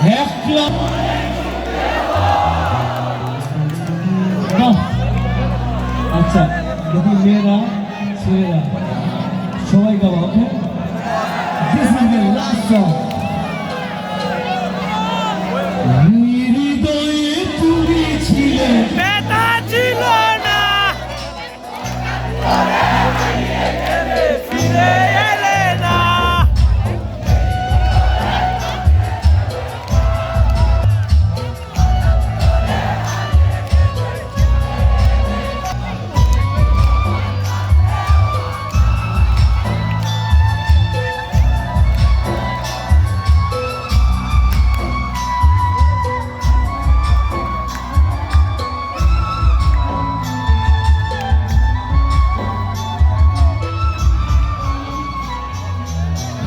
Have club. আচ্ছা যদি মেয়েরা ছেলেরা সবাই গাওয়া okay this is the last song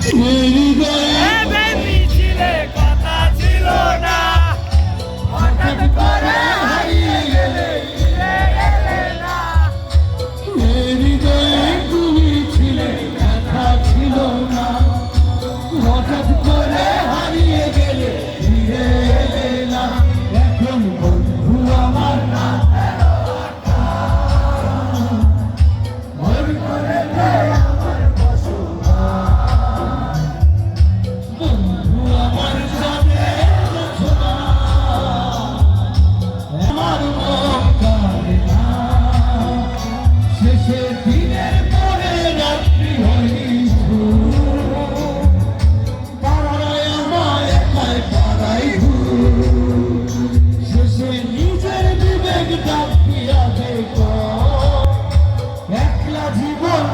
Mm-hmm. one.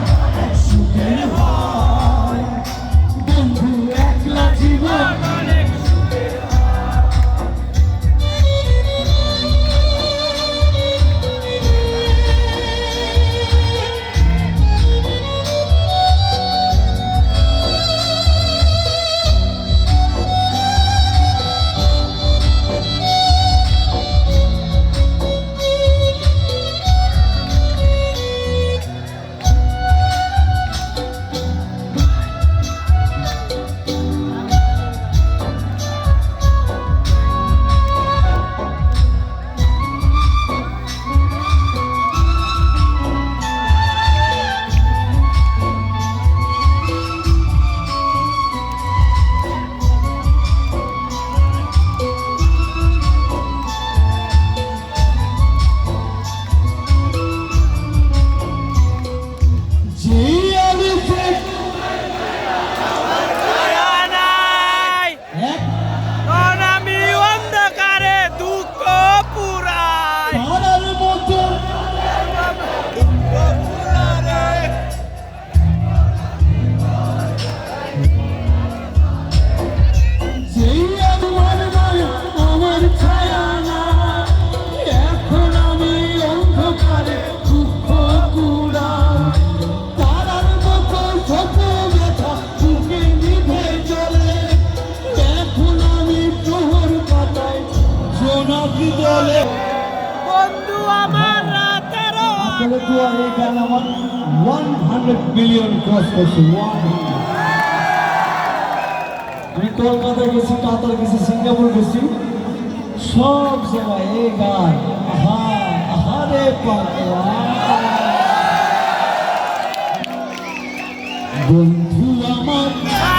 বন্ধু আমার রাতের আপনাদের দোয়া এই গান আমার 100 মিলিয়ন ক্রস করছে আমি কলকাতা গেছি কাতার গেছি সিঙ্গাপুর গেছি। সব জায়গায় এই গান আহা আহা বন্ধু আমার।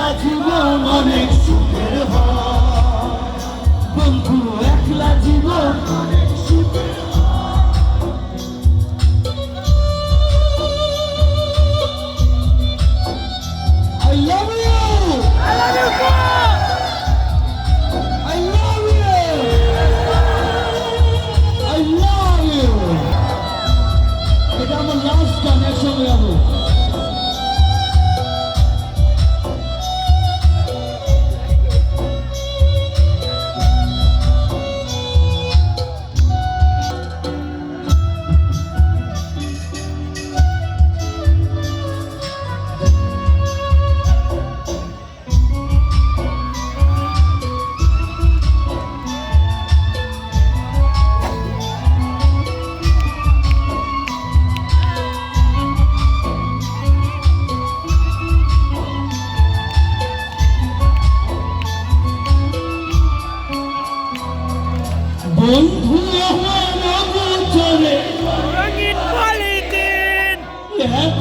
একলা জীবন অনেক সুখের বন্ধু একলা জীবন অনেক সুখের I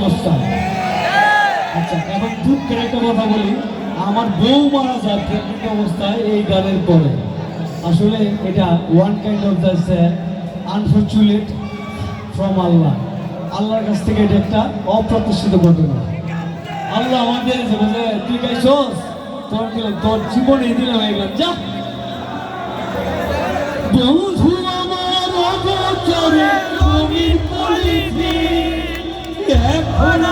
অবস্থায় আচ্ছা এখন দুঃখের একটা কথা বলি। আমার বউ মারা যায় প্রেগনেন্ট অবস্থায় এই গানের পরে। আসলে এটা one kind of the unfortunate from Allah. আল্লাহর কাছ থেকে এটা একটা অপ্রত্যাশিত ঘটনা। আল্লাহ আমাদের যে, তুই গাইছস তোর তোর জীবনে দিলাম এই গান যা। বন্ধু আমার অগোচরে তুমি পলিথিন এখন আমায় শত